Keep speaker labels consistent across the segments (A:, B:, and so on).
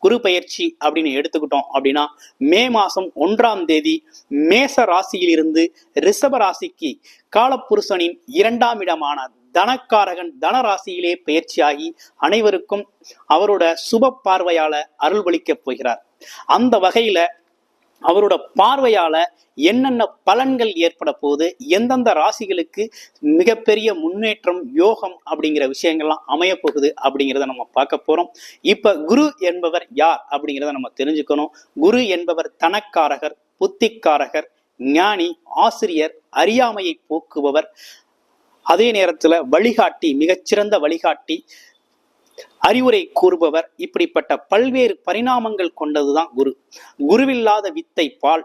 A: குரு பயிற்சி அப்படின்னு எடுத்துக்கிட்டோம் அப்படின்னா மே மாசம் ஒன்றாம் தேதி மேச ராசியிலிருந்து ரிஷப ராசிக்கு காலப்புருஷனின் இரண்டாம் இடமான தனக்காரகன் தனராசியிலே பயிற்சியாகி அனைவருக்கும் அவரோட சுப பார்வையால அருள்வளிக்கப் போகிறார். அந்த வகையில அவரோட பார்வையால என்னென்ன பலன்கள் ஏற்பட போகுது எந்தெந்த ராசிகளுக்கு மிகப்பெரிய முன்னேற்றம் யோகம் அப்படிங்கிற விஷயங்கள்லாம் அமைய போகுது அப்படிங்கிறத நம்ம பார்க்க போறோம். இப்ப குரு என்பவர் யார் அப்படிங்கிறத நம்ம தெரிஞ்சுக்கணும். குரு என்பவர் தனக்காரகர் புத்திக்காரகர் ஞானி ஆசிரியர் அறியாமையை போக்குபவர். அதே நேரத்துல வழிகாட்டி மிகச்சிறந்த வழிகாட்டி அறிவுரை கூறுபவர் இப்படிப்பட்ட பல்வேறு பரிணாமங்கள் கொண்டதுதான் குரு. குருவில்லாத வித்தை பால்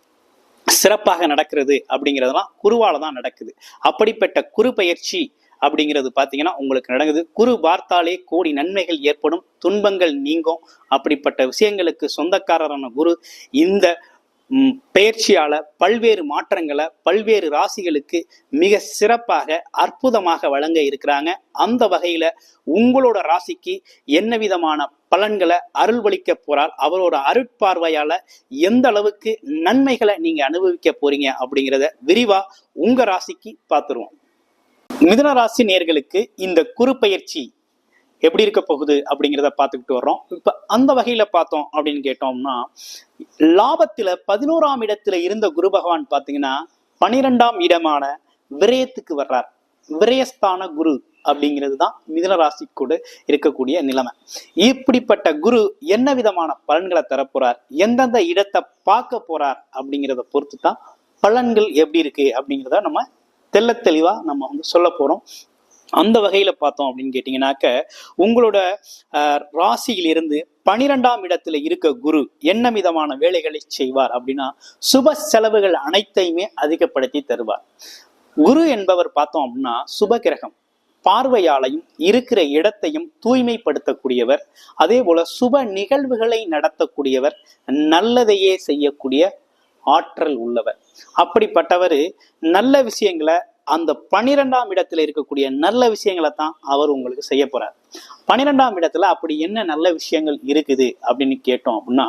A: சிறப்பாக நடக்கிறது அப்படிங்கிறதெல்லாம் குருவால தான் நடக்குது. அப்படிப்பட்ட குரு பயிற்சி அப்படிங்கிறது பார்த்தீங்கன்னா உங்களுக்கு நடக்குது. குரு பார்த்தாலே கோடி நன்மைகள் ஏற்படும் துன்பங்கள் நீங்கும். அப்படிப்பட்ட விஷயங்களுக்கு சொந்தக்காரரான குரு இந்த பயிற்சியால பல்வேறு மாற்றங்களை பல்வேறு ராசிகளுக்கு மிக சிறப்பாக அற்புதமாக வழங்க இருக்கிறாங்க. அந்த வகையில உங்களோட ராசிக்கு என்ன விதமான பலன்களை அருள்வளிக்க போறார் அவரோட அருட்பார்வையால எந்த அளவுக்கு நன்மைகளை நீங்க அனுபவிக்க போறீங்க அப்படிங்கிறத விரிவா உங்க ராசிக்கு பார்த்துருவோம் மிதன ராசி நேர்களுக்கு இந்த குறு பயிற்சி எப்படி இருக்க போகுது அப்படிங்கிறத பார்த்துக்கிட்டு வர்றோம். இப்போ அந்த வகையில் பார்த்தோம் அப்படின்னு கேட்டோம்னா லாபத்தில் பதினோராம் இடத்துல இருந்த குரு பகவான் பார்த்தீங்கன்னா பனிரெண்டாம் இடமான விரயத்துக்கு வர்றார். விரயஸ்தான குரு அப்படிங்கிறது தான் மிதன ராசி கூட இருக்கக்கூடிய நிலைமை. இப்படிப்பட்ட குரு என்ன விதமான பலன்களை தரப்போறார்? எந்தெந்த இடத்தை பார்க்க போறார் அப்படிங்கிறத பொறுத்து தான் பலன்கள் எப்படி இருக்கு அப்படிங்கிறத நம்ம தெல்ல தெளிவா நம்ம வந்து சொல்ல போறோம். அந்த வகையில பார்த்தோம் அப்படின்னு கேட்டீங்கன்னாக்க உங்களோட அஹ், ராசியிலிருந்து பனிரெண்டாம் இடத்துல இருக்க குரு என்ன விதமான வேலைகளை செய்வார் அப்படின்னா சுப செலவுகள் அனைத்தையுமே அதிகப்படுத்தி தருவார். குரு என்பவர் பார்த்தோம் அப்படின்னா சுப கிரகம் பார்வையாலையும் இருக்கிற இடத்தையும் தூய்மைப்படுத்தக்கூடியவர் அதே போல சுப நிகழ்வுகளை நடத்தக்கூடியவர் நல்லதையே செய்யக்கூடிய ஆற்றல் உள்ளவர். அப்படிப்பட்டவர் நல்ல விஷயங்களை அந்த பனிரெண்டாம் இடத்துல இருக்கக்கூடிய நல்ல விஷயங்களை தான் அவர் உங்களுக்கு செய்ய போறார். பனிரெண்டாம் இடத்துல அப்படி என்ன நல்ல விஷயங்கள் இருக்குது அப்படின்னு கேட்டோம் அப்படின்னா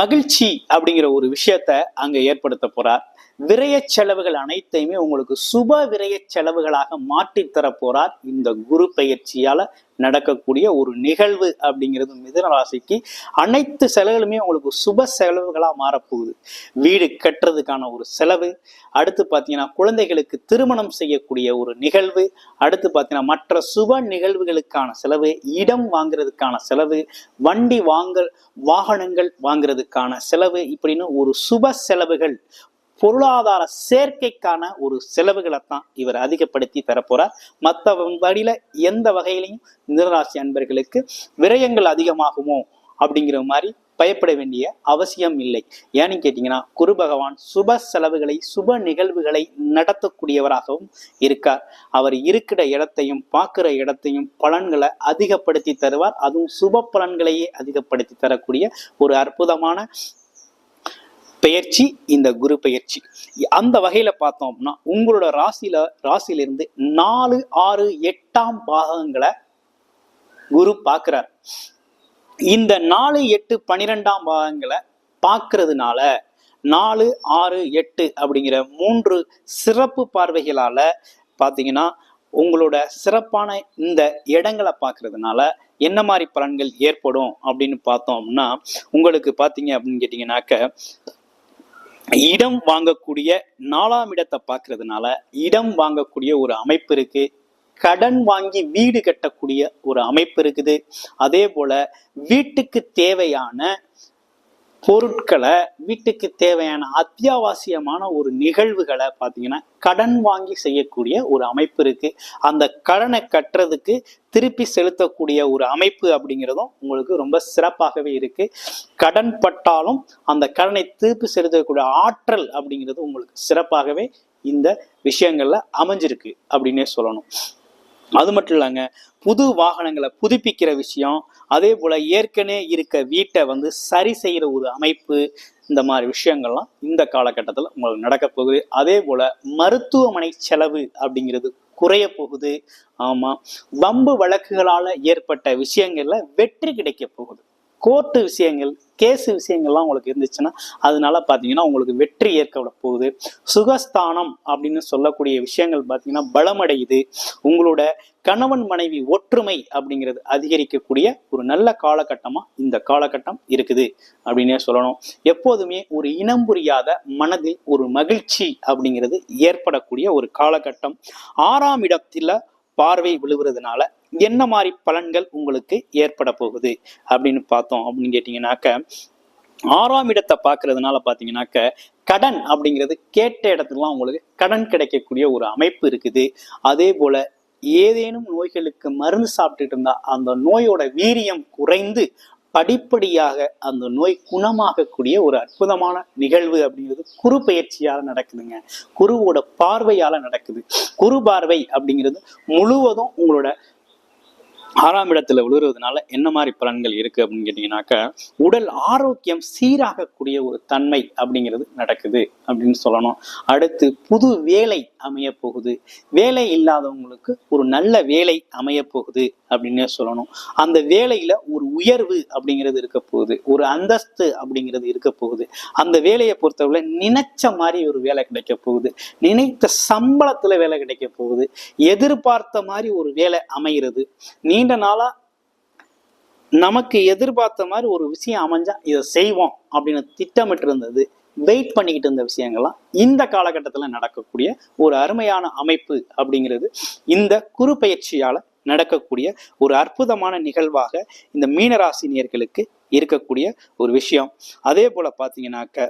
A: மகிழ்ச்சி அப்படிங்கிற ஒரு விஷயத்த அங்க ஏற்படுத்த போறார். விரய செலவுகள் அனைத்தையுமே உங்களுக்கு சுப விரய செலவுகளாக மாற்றி போறார் இந்த குரு பயிற்சியால நடக்கக்கூடிய ஒரு நிகழ்வு அப்படிங்கிறது மிதுன ராசிக்கு அனைத்து செலவுகளுமே உங்களுக்கு சுப செலவுகளா மாறப்போகுது. வீடு கட்டுறதுக்கான ஒரு செலவு அடுத்து பார்த்தீங்கன்னா குழந்தைகளுக்கு திருமணம் செய்யக்கூடிய ஒரு நிகழ்வு அடுத்து பார்த்தீங்கன்னா மற்ற சுப நிகழ்வுகளுக்கான செலவு இடம் வாங்குறதுக்கான செலவு வண்டி வாங்க வாகனங்கள் வாங்குறதுக்கான செலவு இப்படின்னு ஒரு சுப செலவுகள் பொருளாதார சேர்க்கைக்கான ஒரு செலவுகளை தான் இவர் அதிகப்படுத்தி தரப்போறார். மற்ற வழியில எந்த வகையிலையும் மிதனராசி அன்பர்களுக்கு விரயங்கள் அதிகமாகுமோ அப்படிங்கிற மாதிரி பயப்பட வேண்டிய அவசியம் இல்லை. ஏன்னு கேட்டீங்கன்னா குரு பகவான் சுப செலவுகளை சுப நிகழ்வுகளை நடத்தக்கூடியவராகவும் இருக்கார். அவர் இருக்கிற இடத்தையும் பார்க்கிற இடத்தையும் பலன்களை அதிகப்படுத்தி தருவார். அதுவும் சுப பலன்களையே அதிகப்படுத்தி தரக்கூடிய ஒரு அற்புதமான பெயர்ச்சி இந்த குரு பெயர்ச்சி. அந்த வகையில பார்த்தோம் அப்படின்னா உங்களோட ராசியில ராசியிலிருந்து நாலு ஆறு எட்டாம் பாகங்களை குரு பார்க்கிறார். இந்த நாலு எட்டு பனிரெண்டாம் பாகங்களை பார்க்கறதுனால நாலு ஆறு எட்டு அப்படிங்கிற மூன்று சிறப்பு பார்வைகளால பார்த்தீங்கன்னா உங்களோட சிறப்பான இந்த இடங்களை பார்க்கறதுனால என்ன மாதிரி பலன்கள் ஏற்படும் அப்படின்னு பார்த்தோம் அப்படின்னா உங்களுக்கு பார்த்தீங்க அப்படின்னு கேட்டிங்கனாக்க இடம் வாங்கக்கூடிய நாலாம் இடத்தை பார்க்கறதுனால இடம் வாங்கக்கூடிய ஒரு அமைப்பு இருக்கு. கடன் வாங்கி வீடு கட்டக்கூடிய ஒரு அமைப்பு இருக்குது. அதே போல வீட்டுக்கு தேவையான பொருட்களை வீட்டுக்கு தேவையான அத்தியாவசியமான ஒரு நிகழ்வுகளை பார்த்தீங்கன்னா கடன் வாங்கி செய்யக்கூடிய ஒரு அமைப்பு இருக்கு. அந்த கடனை கட்டுறதுக்கு திருப்பி செலுத்தக்கூடிய ஒரு அமைப்பு அப்படிங்கிறதும் உங்களுக்கு ரொம்ப சிறப்பாகவே இருக்கு. கடன் பட்டாலும் அந்த கடனை திருப்பி செலுத்தக்கூடிய ஆற்றல் அப்படிங்கிறது உங்களுக்கு சிறப்பாகவே இந்த விஷயங்கள்ல அமைஞ்சிருக்கு அப்படின்னே சொல்லணும். அது மட்டும் இல்லைங்க புது வாகனங்களை புதுப்பிக்கிற விஷயம் அதே போல் ஏற்கனவே இருக்க வீட்டை வந்து சரி செய்கிற ஒரு அமைப்பு இந்த மாதிரி விஷயங்கள்லாம் இந்த காலகட்டத்தில் உங்களுக்கு நடக்க போகுது. அதே போல் மருத்துவமனை செலவு அப்படிங்கிறது குறைய போகுது. ஆமாம் வம்பு வழக்குகளால் ஏற்பட்ட விஷயங்களில் வெற்றி கிடைக்க போகுது. கோர்ட்டு விஷயங்கள் கேஸ் விஷயங்கள்லாம் உங்களுக்கு இருந்துச்சுன்னா அதனால பார்த்தீங்கன்னா உங்களுக்கு வெற்றி ஏற்கப்பட போகுது. சுகஸ்தானம் அப்படின்னு சொல்லக்கூடிய விஷயங்கள் பார்த்தீங்கன்னா பலமடையுது. உங்களோட கணவன் மனைவி ஒற்றுமை அப்படிங்கிறது அதிகரிக்கக்கூடிய ஒரு நல்ல காலகட்டமாக இந்த காலகட்டம் இருக்குது அப்படின்னே சொல்லணும். எப்போதுமே ஒரு இனம் புரியாத மனதில் ஒரு மகிழ்ச்சி அப்படிங்கிறது ஏற்படக்கூடிய ஒரு காலகட்டம். ஆறாம் இடத்தில் பார்வை விழுவுறதுனால என்ன மாதிரி பலன்கள் உங்களுக்கு ஏற்பட போகுது அப்படின்னு பார்த்தோம் அப்படின்னு கேட்டீங்கன்னாக்க ஆறாம் இடத்தை பார்க்கறதுனால பார்த்தீங்கன்னாக்க கடன் அப்படிங்கிறது கேட்ட இடத்துலலாம் உங்களுக்கு கடன் கிடைக்கக்கூடிய ஒரு அமைப்பு இருக்குது. அதே போல ஏதேனும் நோய்களுக்கு மருந்து சாப்பிட்டுட்டு இருந்தா அந்த நோயோட வீரியம் குறைந்து படிப்படியாக அந்த நோய் குணமாகக்கூடிய ஒரு அற்புதமான நிகழ்வு அப்படிங்கிறது குரு பயிற்சியால் நடக்குதுங்க. குருவோட பார்வையால் நடக்குது. குரு பார்வை அப்படிங்கிறது முழுவதும் உங்களோட ஆறாம் இடத்துல விழுறதுனால என்ன மாதிரி பலன்கள் இருக்கு அப்படின்னு கேட்டீங்கன்னாக்க உடல் ஆரோக்கியம் சீராகக்கூடிய ஒரு தன்மை அப்படிங்கிறது நடக்குது அப்படின்னு சொல்லணும். அடுத்து புது வேலை அமைய போகுது. வேலை இல்லாதவங்களுக்கு ஒரு நல்ல வேலை அமைய போகுது அப்படின்னு சொல்லணும். அந்த வேலையில ஒரு உயர்வு அப்படிங்கிறது இருக்க போகுது. ஒரு அந்தஸ்து அப்படிங்கிறது இருக்க போகுது. அந்த வேலையை பொறுத்தவரை நினைச்ச மாதிரி ஒரு வேலை கிடைக்க போகுது. நினைத்த சம்பளத்துல வேலை கிடைக்க போகுது. எதிர்பார்த்த மாதிரி ஒரு வேலை அமைகிறது நீ நீண்ட நாளாக நமக்கு எதிர்பார்த்த மாதிரி ஒரு விஷயம் அமைஞ்சா இதை செய்வோம் அப்படின்னு திட்டமிட்டு இருந்தது வெயிட் பண்ணிக்கிட்டு இருந்த விஷயங்கள்லாம் இந்த காலகட்டத்தில் நடக்கக்கூடிய ஒரு அருமையான அமைப்பு அப்படிங்கிறது இந்த குரு பயிற்சியால் நடக்கக்கூடிய ஒரு அற்புதமான நிகழ்வாக இந்த மீனராசினியர்களுக்கு இருக்கக்கூடிய ஒரு விஷயம். அதே போல பாத்தீங்கன்னாக்க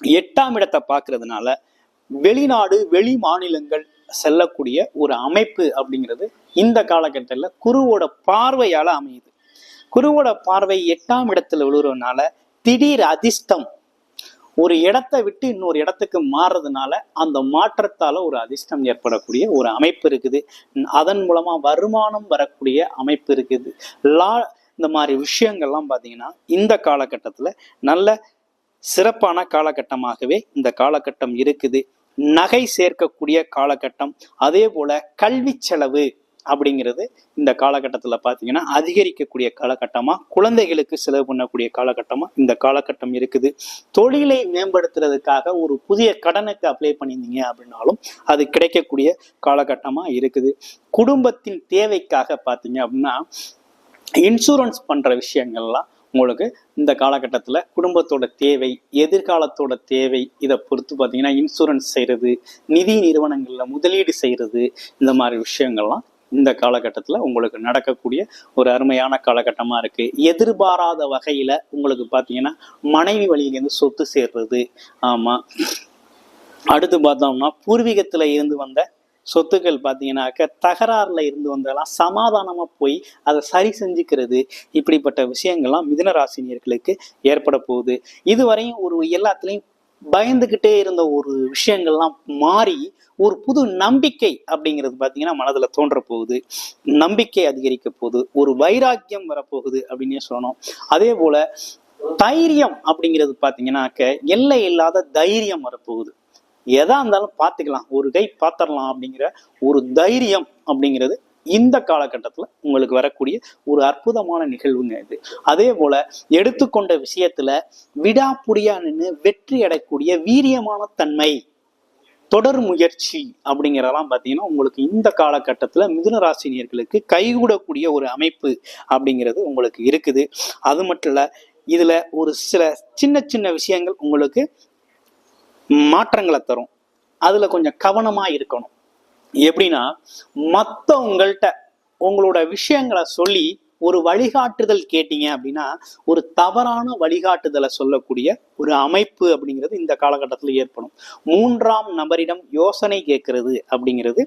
A: எட்டாம் இடத்தை பார்க்கறதுனால வெளிநாடு வெளி மாநிலங்கள் செல்லக்கூடிய ஒரு அமைப்பு அப்படிங்கிறது இந்த காலகட்டத்தில் குருவோட பார்வையால அமையுது. குருவோட பார்வை எட்டாம் இடத்துல விழுறதுனால திடீர் அதிர்ஷ்டம் ஒரு இடத்தை விட்டு இன்னொரு இடத்துக்கு மாறுறதுனால அந்த மாற்றத்தால ஒரு அதிர்ஷ்டம் ஏற்படக்கூடிய ஒரு அமைப்பு இருக்குது. அதன் மூலமா வருமானம் வரக்கூடிய அமைப்பு இருக்குது. லா இந்த மாதிரி விஷயங்கள்லாம் பார்த்தீங்கன்னா இந்த காலகட்டத்தில் நல்ல சிறப்பான காலகட்டமாகவே இந்த காலகட்டம் இருக்குது. நகை சேர்க்கக்கூடிய காலகட்டம் அதே போல கல்வி செலவு அப்படிங்கிறது இந்த காலகட்டத்தில் பார்த்தீங்கன்னா அதிகரிக்கக்கூடிய காலகட்டமாக குழந்தைகளுக்கு செலவு பண்ணக்கூடிய காலகட்டமாக இந்த காலகட்டம் இருக்குது. தொழிலை மேம்படுத்துறதுக்காக ஒரு புதிய கடனுக்கு அப்ளை பண்ணியிருந்தீங்க அப்படின்னாலும் அது கிடைக்கக்கூடிய காலகட்டமாக இருக்குது. குடும்பத்தின் தேவைக்காக பார்த்தீங்க அப்படின்னா இன்சூரன்ஸ் பண்ணுற விஷயங்கள்லாம் உங்களுக்கு இந்த காலகட்டத்தில் குடும்பத்தோட தேவை எதிர்காலத்தோட தேவை இதை பொறுத்து பார்த்தீங்கன்னா இன்சூரன்ஸ் செய்கிறது நிதி நிறுவனங்களில் முதலீடு செய்கிறது இந்த மாதிரி விஷயங்கள்லாம் இந்த காலகட்டத்தில் உங்களுக்கு நடக்கக்கூடிய ஒரு அருமையான காலகட்டமாக இருக்குது எதிர்பாராத வகையில் உங்களுக்கு பார்த்தீங்கன்னா மனைவி வழியிலேருந்து சொத்து சேர்றது. ஆமாம் அடுத்து பார்த்தோம்னா பூர்வீகத்தில் இருந்து வந்த சொத்துக்கள் பார்த்தீங்கன்னாக்க தகராறுல இருந்து வந்தெல்லாம் சமாதானமா போய் அதை சரி செஞ்சுக்கிறது இப்படிப்பட்ட விஷயங்கள்லாம் மிதனராசினியர்களுக்கு ஏற்பட போகுது. இதுவரையும் ஒரு எல்லாத்துலேயும் பயந்துக்கிட்டே இருந்த ஒரு விஷயங்கள்லாம் மாறி ஒரு புது நம்பிக்கை அப்படிங்கிறது பார்த்தீங்கன்னா மனதில் தோன்ற போகுது. நம்பிக்கை அதிகரிக்க போகுது. ஒரு வைராக்கியம் வரப்போகுது அப்படின்னே சொல்லணும். அதே போல தைரியம் அப்படிங்கிறது பார்த்தீங்கன்னாக்க எல்லை இல்லாத தைரியம் வரப்போகுது. எதா இருந்தாலும் பார்த்துக்கலாம். ஒரு கை பார்த்துடலாம் அப்படிங்கிற ஒரு தைரியம் அப்படிங்கிறது இந்த காலகட்டத்தில் உங்களுக்கு வரக்கூடிய ஒரு அற்புதமான நிகழ்வுங்க இது. அதே போல எடுத்துக்கொண்ட விஷயத்துல விடாப்புடியா நின்று வெற்றி அடையக்கூடிய வீரியமான தன்மை தொடர் முயற்சி அப்படிங்கிறதெல்லாம் பார்த்தீங்கன்னா உங்களுக்கு இந்த காலகட்டத்தில் மிதுன ராசினியர்களுக்கு கைகூடக்கூடிய ஒரு அமைப்பு அப்படிங்கிறது உங்களுக்கு இருக்குது. அது மட்டும் இல்லை இதில் ஒரு சில சின்ன சின்ன விஷயங்கள் உங்களுக்கு மாற்றங்களை தரும். அதுல கொஞ்சம் கவனமா இருக்கணும். எப்படின்னா மற்றவங்கள்ட்ட உங்களோட விஷயங்களை சொல்லி ஒரு வழிகாட்டுதல் கேட்டீங்க அப்படின்னா ஒரு தவறான வழிகாட்டுதலை சொல்லக்கூடிய ஒரு அமைப்பு அப்படிங்கிறது இந்த காலகட்டத்தில் ஏற்படும். மூன்றாம் நபரிடம் யோசனை கேட்கறது அப்படிங்கிறது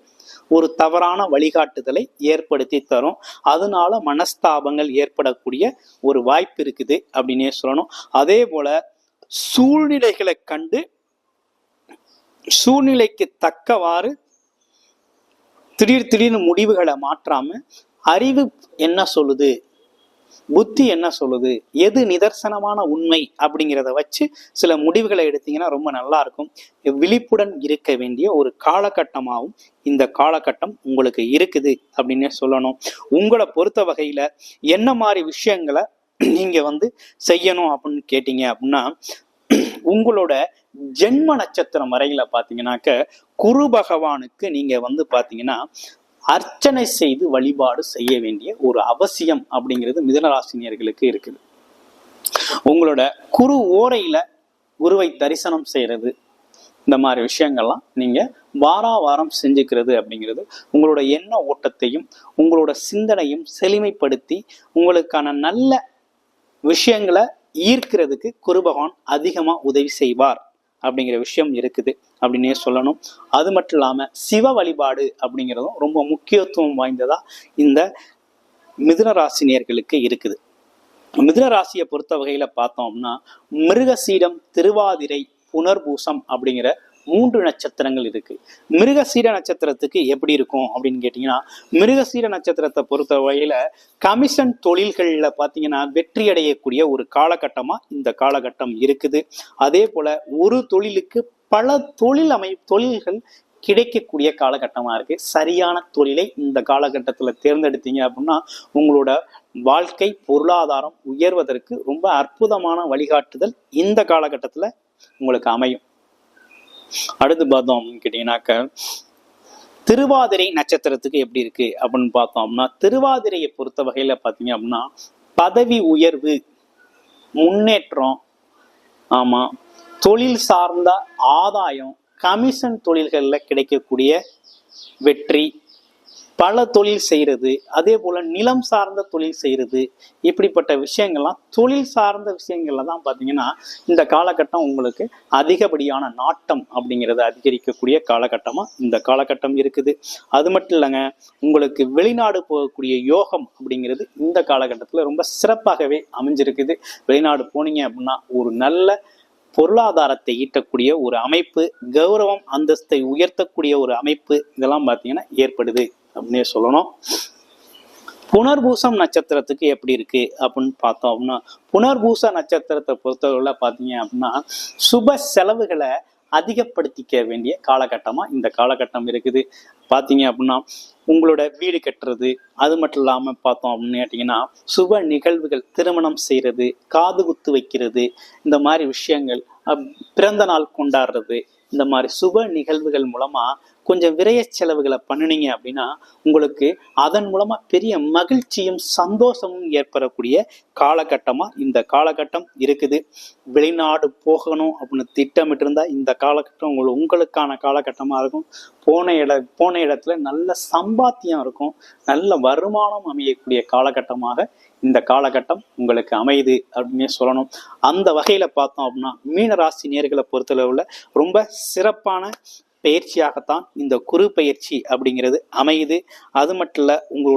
A: ஒரு தவறான வழிகாட்டுதலை ஏற்படுத்தி தரும். அதனால மனஸ்தாபங்கள் ஏற்படக்கூடிய ஒரு வாய்ப்பு இருக்குது அப்படின்னே சொல்லணும். அதே போல சூழ்நிலைகளை கண்டு சூழ்நிலைக்கு தக்கவாறு திடீர் திடீர்னு முடிவுகளை மாற்றாம அறிவு என்ன சொல்லுது? புத்தி என்ன சொல்லுது? எது நிதர்சனமான உண்மை அப்படிங்கிறத வச்சு சில முடிவுகளை எடுத்தீங்கன்னா ரொம்ப நல்லா இருக்கும். விழிப்புடன் இருக்க வேண்டிய ஒரு காலகட்டமாகவும் இந்த காலகட்டம் உங்களுக்கு இருக்குது அப்படின்னே சொல்லணும். உங்களை பொறுத்த வகையில என்ன மாதிரி விஷயங்களை நீங்க வந்து செய்யணும் அப்படின்னு கேட்டீங்க அப்படின்னா உங்களோட ஜென்ம நட்சத்திரம் வரையில பாத்தீங்கன்னாக்க குரு பகவானுக்கு நீங்க வந்து பாத்தீங்கன்னா அர்ச்சனை செய்து வழிபாடு செய்ய வேண்டிய ஒரு அவசியம் அப்படிங்கிறது மிதனராசினியர்களுக்கு இருக்குது. உங்களோட குரு ஓரையில குருவை தரிசனம் செய்யறது இந்த மாதிரி விஷயங்கள்லாம் நீங்க வாரா வாரம் செஞ்சுக்கிறது அப்படிங்கிறது உங்களோட எண்ண ஓட்டத்தையும் உங்களோட சிந்தனையும் செழுமைப்படுத்தி உங்களுக்கான நல்ல விஷயங்களை ஈர்க்கிறதுக்கு குரு பகவான் உதவி செய்வார் அப்படிங்கிற விஷயம் இருக்குது அப்படின்னே சொல்லணும். அது மட்டும் இல்லாமல் சிவ வழிபாடு அப்படிங்கிறதும் ரொம்ப முக்கியத்துவம் வாய்ந்ததா இந்த மிதுன ராசினியர்களுக்கு இருக்குது. மிதுன ராசியை பொறுத்த வகையில் பார்த்தோம் அப்படின்னா மிருகசீடம் திருவாதிரை புனர்பூசம் அப்படிங்கிற மூன்று நட்சத்திரங்கள் இருக்கு. மிருகசீர நட்சத்திரத்துக்கு எப்படி இருக்கும் அப்படின்னு கேட்டீங்கன்னா மிருகசீர நட்சத்திரத்தை பொறுத்த வகையில கமிஷன் தொழில்கள்ல பாத்தீங்கன்னா வெற்றி அடையக்கூடிய ஒரு காலகட்டமா இந்த காலகட்டம் இருக்குது. அதே போல ஒரு தொழிலுக்கு பல தொழில் அமை தொழில்கள் கிடைக்கக்கூடிய காலகட்டமா இருக்கு. சரியான தொழிலை இந்த காலகட்டத்துல தேர்ந்தெடுத்தீங்க அப்படின்னா உங்களோட வாழ்க்கை பொருளாதாரம் உயர்வதற்கு ரொம்ப அற்புதமான வழிகாட்டுதல் இந்த காலகட்டத்துல உங்களுக்கு அமையும். அடுத்து பார்த்தோம் அப்படின்னு கேட்டீங்கன்னாக்க திருவாதிரை நட்சத்திரத்துக்கு எப்படி இருக்கு அப்படின்னு பார்த்தோம்னா திருவாதிரையை பொறுத்த வகையில பார்த்தீங்க அப்படின்னா பதவி உயர்வு முன்னேற்றம் ஆமா தொழில் சார்ந்த ஆதாயம் கமிஷன் தொழில்களில் கிடைக்கக்கூடிய வெற்றி பல தொழில் செய்கிறது அதே போல் நிலம் சார்ந்த தொழில் செய்கிறது. இப்படிப்பட்ட விஷயங்கள்லாம் தொழில் சார்ந்த விஷயங்கள்ல தான் பார்த்தீங்கன்னா இந்த காலகட்டம் உங்களுக்கு அதிகப்படியான நாட்டம் அப்படிங்கிறத அதிகரிக்கக்கூடிய காலகட்டமாக இந்த காலகட்டம் இருக்குது. அது மட்டும் இல்லைங்க உங்களுக்கு வெளிநாடு போகக்கூடிய யோகம் அப்படிங்கிறது இந்த காலகட்டத்தில் ரொம்ப சிறப்பாகவே அமைஞ்சிருக்குது. வெளிநாடு போனீங்க அப்படின்னா ஒரு நல்ல பொருளாதாரத்தை ஈட்டக்கூடிய ஒரு அமைப்பு கௌரவம் அந்தஸ்தை உயர்த்தக்கூடிய ஒரு அமைப்பு இதெல்லாம் பார்த்தீங்கன்னா ஏற்படுது. அப்படின்னே சொல்லணும். புனர்பூசம் நட்சத்திரத்துக்கு எப்படி இருக்கு அப்படின்னு பார்த்தோம் அப்படின்னா புனர்பூச நட்சத்திரத்தை பொறுத்தவரை பார்த்தீங்க அப்படின்னா சுப செலவுகளை அதிகப்படுத்திக்க வேண்டிய காலகட்டமா இந்த காலகட்டம் இருக்குது. பார்த்தீங்க அப்படின்னா உங்களோட வீடு கட்டுறது அது மட்டும் இல்லாமல் பார்த்தோம் அப்படின்னு கேட்டிங்கன்னா சுப நிகழ்வுகள் திருமணம் செய்கிறது காது குத்து வைக்கிறது இந்த மாதிரி விஷயங்கள் அஹ், பிறந்த நாள் கொண்டாடுறது இந்த மாதிரி சுப நிகழ்வுகள் மூலமா கொஞ்சம் விரைய செலவுகளை பண்ணுனீங்க அப்படின்னா உங்களுக்கு அதன் மூலமா பெரிய மகிழ்ச்சியும் சந்தோஷமும் ஏற்படக்கூடிய காலகட்டமா இந்த காலகட்டம் இருக்குது. வெளிநாடு போகணும் அப்படின்னு திட்டமிட்டு இருந்தா இந்த காலகட்டம் உங்களுக்கு உங்களுக்கான காலகட்டமா இருக்கும். போன இட போன இடத்துல நல்ல சம்பாத்தியம் இருக்கும். நல்ல வருமானம் அமையக்கூடிய காலகட்டமாக இந்த காலகட்டம் உங்களுக்கு அமையுது அப்படின்னு சொல்லணும். அந்த வகையில பார்த்தோம் அப்படின்னா மீன ராசி நேர்களை பொறுத்தளவுல ரொம்ப சிறப்பான பயிற்சியாகத்தான் இந்த குரு பயிற்சி அப்படிங்கிறது அமையுது. அது மட்டும் இல்லை உங்களோட